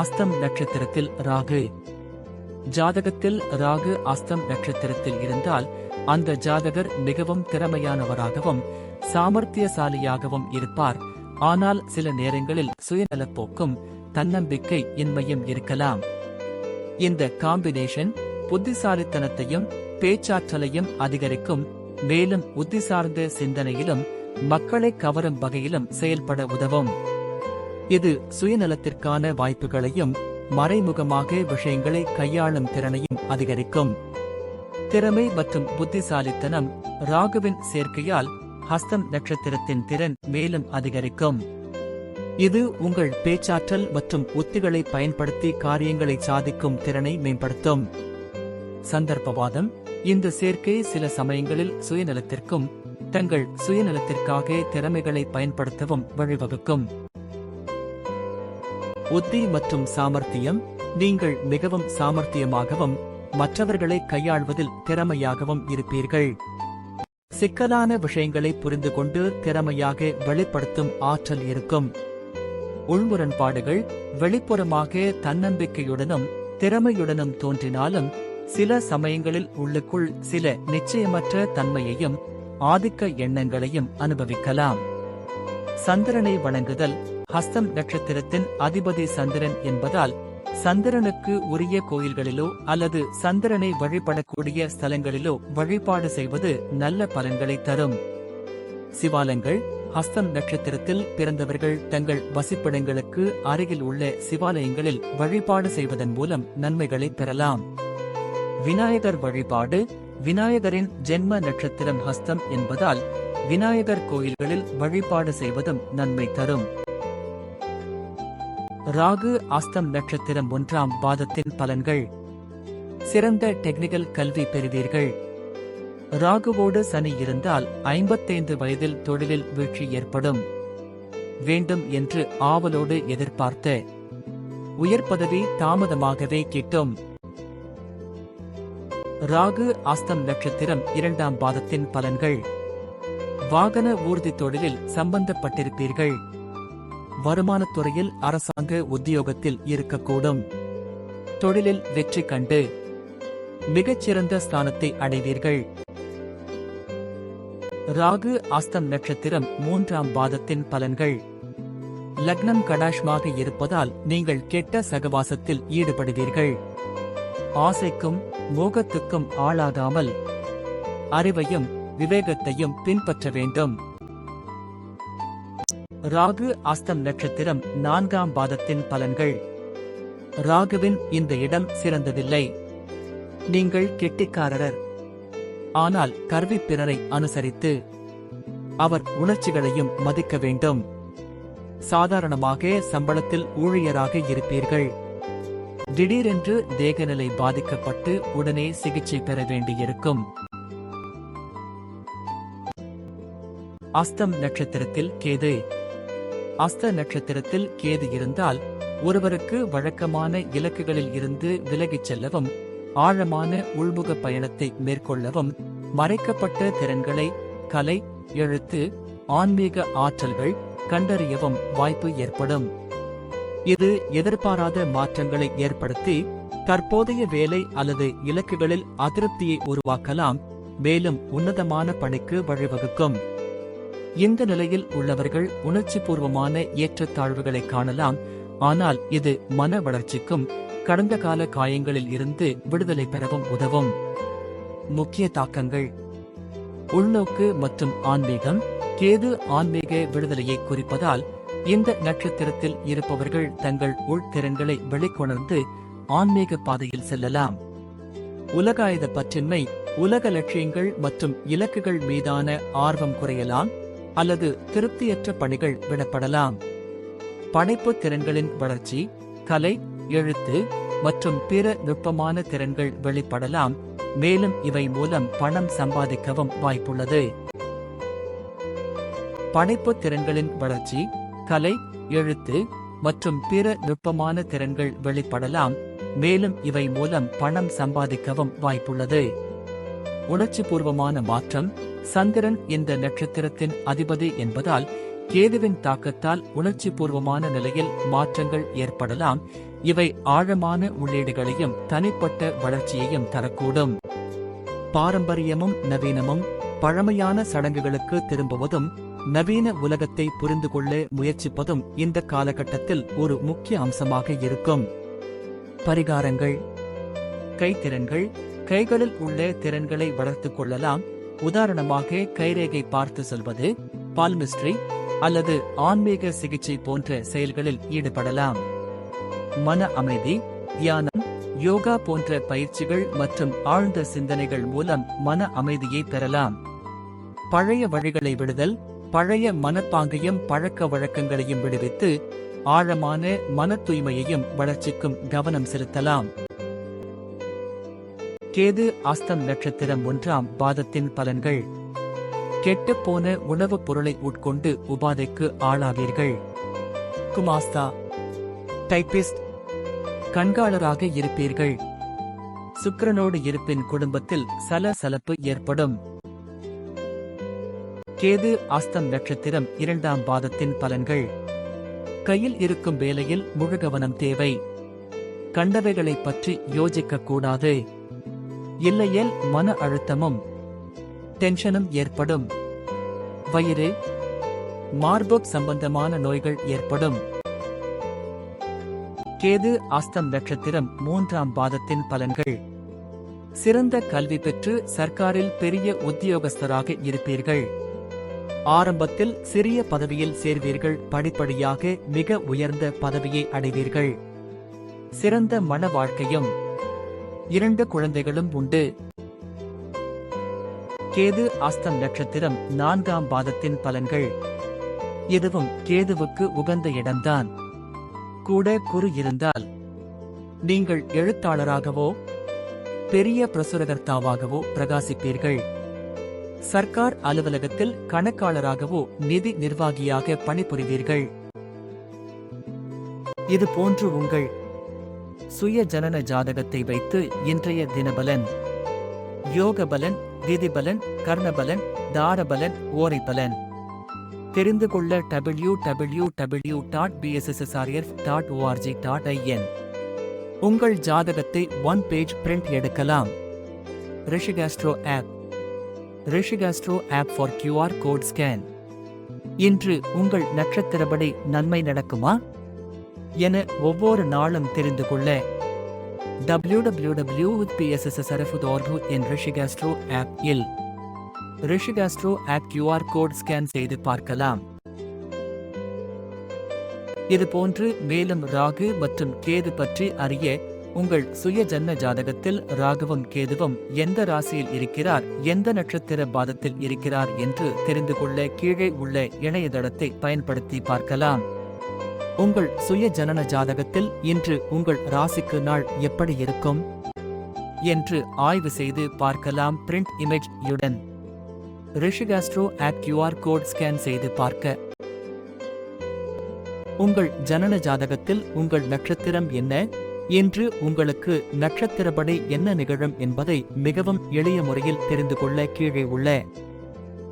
அஸ்தம் நட்சத்திரத்தில் ராகு. ஜாதகத்தில் ராகு அஸ்தம் நட்சத்திரத்தில் இருந்தால் அந்த ஜாதகர் மிகவும் திறமையானவராகவும் சாமர்த்தியசாலியாகவும் இருப்பார். ஆனால் சில நேரங்களில் சுயநலப்போக்கும் தன்னம்பிக்கை இன்மையும் இருக்கலாம். இந்த காம்பினேஷன் புத்திசாலித்தனத்தையும் பேச்சாற்றலையும் அதிகரிக்கும். மேலும் புத்தி சார்ந்த சிந்தனையிலும் மக்களை கவரும் வகையிலும் செயல்பட உதவும். இது சுயநலத்திற்கான வாய்ப்புகளையும் மறைமுகமாக விஷயங்களை கையாளும் திறனையும் அதிகரிக்கும். திறமை மற்றும் புத்திசாலித்தனம் ராகுவின் சேர்க்கையால் ஹஸ்தம் நட்சத்திரத்தின் திறன் மேலும் அதிகரிக்கும். இது உங்கள் பேச்சாற்றல் மற்றும் உத்திகளை பயன்படுத்தி காரியங்களை சாதிக்கும் திறனை மேம்படுத்தும். சந்தர்ப்பவாதம் இந்த சேர்க்கை சில சமயங்களில் சுயநலத்திற்கும் தங்கள் சுயநலத்திற்காக திறமைகளை பயன்படுத்தவும் வழிவகுக்கும். உத்தி மற்றும் சாமர்த்தியம் நீங்கள் மிகவும் சாமர்த்தியமாகவும் மற்றவர்களை கையாள்வதில் திறமையாகவும் இருப்பீர்கள். சிக்கலான விஷயங்களை புரிந்து கொண்டு திறமையாக வெளிப்படுத்தும் ஆற்றல் இருக்கும். உள்முரண்பாடுகள் வெளிப்புறமாக தன்னம்பிக்கையுடனும் திறமையுடனும் தோன்றினாலும் சில சமயங்களில் உள்ளுக்குள் சில நிச்சயமற்ற தன்மையையும் ஆதிக்க எண்ணங்களையும் அனுபவிக்கலாம். சந்திரனை வணங்குதல் ஹஸ்தம் நட்சத்திரத்தின் அதிபதி சந்திரன் என்பதால் சந்திரனுக்கு உரிய கோயில்களிலோ அல்லது சந்திரனை வழிபடக்கூடிய ஸ்தலங்களிலோ வழிபாடு செய்வது நல்ல பலன்களை தரும். சிவாலயங்கள் ஹஸ்தம் நட்சத்திரத்தில் பிறந்தவர்கள் தங்கள் வசிப்பிடங்களுக்கு அருகில் உள்ள சிவாலயங்களில் வழிபாடு செய்வதன் மூலம் நன்மைகளை பெறலாம். விநாயகர் வழிபாடு விநாயகரின் ஜென்ம நட்சத்திரம் ஹஸ்தம் என்பதால் விநாயகர் கோயில்களில் வழிபாடு செய்வதும் நன்மை தரும். ராகு அஸ்தம் நட்சத்திரம் ஒன்றாம் பாதத்தின் பலன்கள். சிறந்த டெக்னிக்கல் கல்வி பெறுவீர்கள். ராகுவோடு சனி இருந்தால் ஐம்பத்தைந்து வயதில் தொழிலில் வீழ்ச்சி ஏற்படும். வேண்டும் என்று ஆவலோடு எதிர்பார்த்த. உயர் பதவி தாமதமாகவே கிட்டும். ராகு அஸ்தம் நட்சத்திரம் இரண்டாம் பாதத்தின் பலன்கள். வாகன ஊர்தி தொழிலில் சம்பந்தப்பட்டிருப்பீர்கள். வருமானத்துறையில் அரசாங்க உத்தியோகத்தில் இருக்கக்கூடும். தொழிலில் வெற்றி கண்டு மிகச்சிறந்த ஸ்தானத்தை அடைவீர்கள். ராகு அஸ்தம் நட்சத்திரம் மூன்றாம் பாதத்தின் பலன்கள். லக்னம் கடாஷ்மாக இருப்பதால் நீங்கள் கெட்ட சகவாசத்தில் ஈடுபடுவீர்கள். ஆசைக்கும் மோகத்துக்கும் ஆளாகாமல் அறிவையும் விவேகத்தையும் பின்பற்ற வேண்டும். ராகு அஸ்தம் நட்சத்திரம் நான்காம் பாதத்தின் பலன்கள். ராகுவின் இந்த இடம் சிறந்ததில்லை. நீங்கள் கெட்டிக்காரர் ஆனால் கர்வி பிறரை அனுசரித்து அவர் உணர்ச்சிகளையும் மதிக்க வேண்டும். சாதாரணமாக சம்பளத்தில் ஊழியராக இருப்பீர்கள். திடீரென்று தேகநிலை பாதிக்கப்பட்டு உடனே சிகிச்சை பெற வேண்டியிருக்கும். அஸ்தம் நட்சத்திரத்தில் கேது அஸ்த நட்சத்திரத்தில் கேது இருந்தால் ஒருவருக்கு வழக்கமான இலக்குகளில் இருந்து விலகிச் செல்லவும் ஆழமான உள்முக பயணத்தை மேற்கொள்ளவும் மறைக்கப்பட்ட திறன்களை கலை எழுத்து ஆன்மீக ஆற்றல்கள் கண்டறியவும் வாய்ப்பு ஏற்படும். இது எதிர்பாராத மாற்றங்களை ஏற்படுத்தி தற்போதைய வேலை அல்லது இலக்குகளில் அதிருப்தியை உருவாக்கலாம் மேலும் உன்னதமான பணிக்கு வழிவகுக்கும். இந்த நிலையில் உள்ளவர்கள் உணர்ச்சிபூர்வமான ஏற்றத்தாழ்வுகளை காணலாம். ஆனால் இது மன வளர்ச்சிக்கும் கடந்த கால காயங்களில் இருந்து விடுதலை பெறவும் உதவும். முக்கிய தாக்கங்கள். உள்நோக்கு மற்றும் ஆன்மீகம். கேது ஆன்மீக விடுதலையை குறிப்பதால் இந்த நட்சத்திரத்தில் இருப்பவர்கள் தங்கள் உள்திறன்களை வெளிக்கொணர்ந்து ஆன்மீக பாதையில் செல்லலாம். உலகாயுத பற்றின்மை. உலக லட்சியங்கள் மற்றும் இலக்குகள் மீதான ஆர்வம் குறையலாம். அல்லது திருப்தியற்ற பணிகள் விடப்படலாம். படைப்பு திறன்களின் வளர்ச்சி கலை எழுத்து மற்றும் பிற நுட்பமான திறன்கள் வெளிப்படலாம். மேலும் இவை மூலம் பணம் சம்பாதிக்கவும் வாய்ப்புள்ளது. படைப்பு திறன்களின் வளர்ச்சி கலை எழுத்து மற்றும் பிற நுட்பமான திறன்கள் வெளிப்படலாம். மேலும் இவை மூலம் பணம் சம்பாதிக்கவும் வாய்ப்புள்ளது. உணர்ச்சிபூர்வமான மாற்றம் சந்திரன் இந்த நட்சத்திரத்தின் அதிபதி என்பதால் கேதுவின் தாக்கத்தால் உணர்ச்சி பூர்வமான நிலையில் மாற்றங்கள் ஏற்படலாம். இவை ஆழமான உள்ளீடுகளையும் தனிப்பட்ட வளர்ச்சியையும் தரக்கூடும். பாரம்பரியமும் நவீனமும் பழமையான சடங்குகளுக்கு திரும்புவதும் நவீன உலகத்தை புரிந்து கொள்ள முயற்சிப்பதும் இந்த காலகட்டத்தில் ஒரு முக்கிய அம்சமாக இருக்கும். பரிகாரங்கள் கைத்திறன்கள் கைகளில் உள்ள திறன்களை வளர்த்துக் கொள்ளலாம். உதாரணமாக கைரேகை பார்த்து சொல்வது பால்மிஸ்ட்ரி அல்லது ஆன்மீக சிகிச்சை போன்ற செயல்களில் ஈடுபடலாம். மன அமைதி தியானம் யோகா போன்ற பயிற்சிகள் மற்றும் ஆழ்ந்த சிந்தனைகள் மூலம் மன அமைதியை பெறலாம். பழைய வழிகளை விடுதல் பழைய மனப்பாங்கையும் பழக்க வழக்கங்களையும் விடுவித்து ஆழமான மன தூய்மையையும் வளர்ச்சிக்கும் கவனம் செலுத்தலாம். கேது அஸ்தம் நட்சத்திரம் ஒன்றாம் பாதத்தின் பலன்கள். கெட்டுப்போன உணவுப் பொருளை உட்கொண்டு உபாதைக்கு ஆளாவீர்கள். குமாஸ்தா டைபிஸ்ட் கண்காளராக இருப்பீர்கள். சுக்கிரனோடு இருப்பின் குடும்பத்தில் சலசலப்பு ஏற்படும். கேது அஸ்தம் நட்சத்திரம் இரண்டாம் பாதத்தின் பலன்கள். கையில் இருக்கும் வேலையில் முழு கவனம் தேவை. கண்டவைகளைப் பற்றி யோசிக்கக்கூடாது இல்லையேல் மன அழுத்தமும் டென்ஷனும் ஏற்படும். வயிறு மார்போக் சம்பந்தமான நோய்கள் ஏற்படும். கேது அஸ்தம் நட்சத்திரம் மூன்றாம் பாதத்தின் பலன்கள். சிறந்த கல்வி பெற்று சர்க்காரில் பெரிய உத்தியோகஸ்தராக இருப்பீர்கள். ஆரம்பத்தில் சிறிய பதவியில் சேர்வீர்கள். படிப்படியாக மிக உயர்ந்த பதவியை அடைவீர்கள். சிறந்த மன வாழ்க்கையும் இரண்டு குழந்தைகளும் உண்டு. கேது அஸ்தம் நட்சத்திரம் நான்காம் பாதத்தின் பலன்கள். இதுவும் கேதுவுக்கு உகந்த இடம்தான். கூட குறு இருந்தால் நீங்கள் எழுத்தாளராகவோ பெரிய பிரசுரகர்த்தாவாகவோ பிரகாசிப்பீர்கள். சர்க்கார் அலுவலகத்தில் கணக்காளராகவோ நிதி நிர்வாகியாக பணிபுரிவீர்கள். இது போன்று உங்கள் சுய ஜனன ஜாதகத்தை வைத்து இன்றைய தினபலன். யோகபலன் விதிபலன் கர்ணபலன் தாரபலன் ஓரைபலன். தெரிந்து கொள்ள W W W dot PSSSRF dot ORG dot IN உங்கள் ஜாதகத்தை ஒன் பேஜ் பிரிண்ட் எடுக்கலாம். Rishiastro app. Rishiastro app for QR code scan. இன்று உங்கள் நட்சத்திரப்படி நன்மை நடக்குமா? என ஒவ்வொரு நாளும் தெரிந்து கொள்ள www.pssrf.org என் ரிஷிகாஸ்ட்ரோ ஆப் இல். Rishiastro app QR code scan செய்து பார்க்கலாம். இது போன்று மேலும் ராகு மற்றும் கேது பற்றி அறிய உங்கள் சுய ஜன்ம ஜாதகத்தில் ராகுவும் கேதுவும் எந்த ராசியில் இருக்கிறார் எந்த நட்சத்திர பாதத்தில் இருக்கிறார் என்று தெரிந்து கொள்ள கீழே உள்ள இணையதளத்தை பயன்படுத்தி பார்க்கலாம். உங்கள் சுய ஜனன ஜாதகத்தில் இன்று உங்கள் ராசிக்கு நாள் எப்படி இருக்கும்? என்று ஆய்வு செய்து பார்க்கலாம் பிரிண்ட் இமேஜ் யுடன். Rishiastro app QR code scan செய்து பார்க்க. உங்கள் ஜனன ஜாதகத்தில் உங்கள் நட்சத்திரம் என்ன? என்று உங்களுக்கு நட்சத்திரப்படி என்ன நிகழும் என்பதை மிகவும் எளிய முறையில் தெரிந்து கொள்ள கீழே உள்ள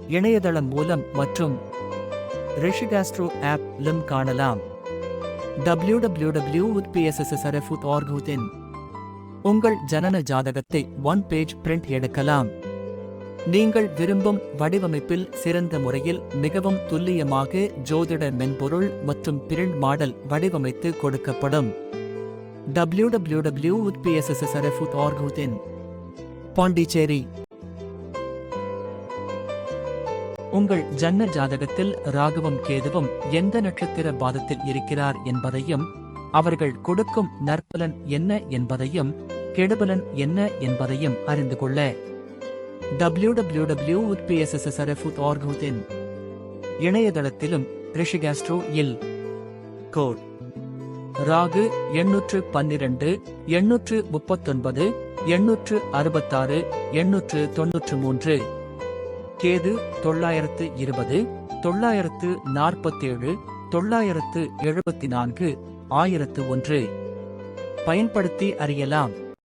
இணையதளம் மூலம் மற்றும் ரிஷிகாஸ்ட்ரோ ஆப் லும் காணலாம். www.pssrf.org இன் உங்கள் ஜனன ஜாதகத்தை ஒன் பேஜ் பிரிண்ட் எடுக்கலாம். நீங்கள் விரும்பும் வடிவமைப்பில் சிறந்த முறையில் மிகவும் துல்லியமாக ஜோதிட மென்பொருள் மற்றும் பிரிண்ட் மாடல் வடிவமைத்து கொடுக்கப்படும். www.pssrf.org இன் பாண்டிச்சேரி உங்கள் ஜன்ன ஜாதகத்தில் ராகுவும் கேதுவும் எந்த நட்சத்திர பாதத்தில் இருக்கிறார் என்பதையும் அவர்கள் கொடுக்கும் நற்பலன் என்ன என்பதையும் கெடுபலன் என்ன என்பதையும் அறிந்து கொள்ள. www.pssrf.org இன் இணையதளத்திலும் ரிஷிகாஸ்ட்ரோ இல். கோட். ராகு எண்ணூற்று பன்னிரண்டு எண்ணூற்று முப்பத்தொன்பது எண்ணூற்று அறுபத்தாறு எண்ணூற்று தொன்னூற்று மூன்று. கேது தொள்ளாயிரத்து இருபது தொள்ளாயிரத்து நாற்பத்தேழு தொள்ளாயிரத்து எழுபத்தி நான்கு ஆயிரத்து ஒன்று. பயன்படுத்தி அறியலாம்.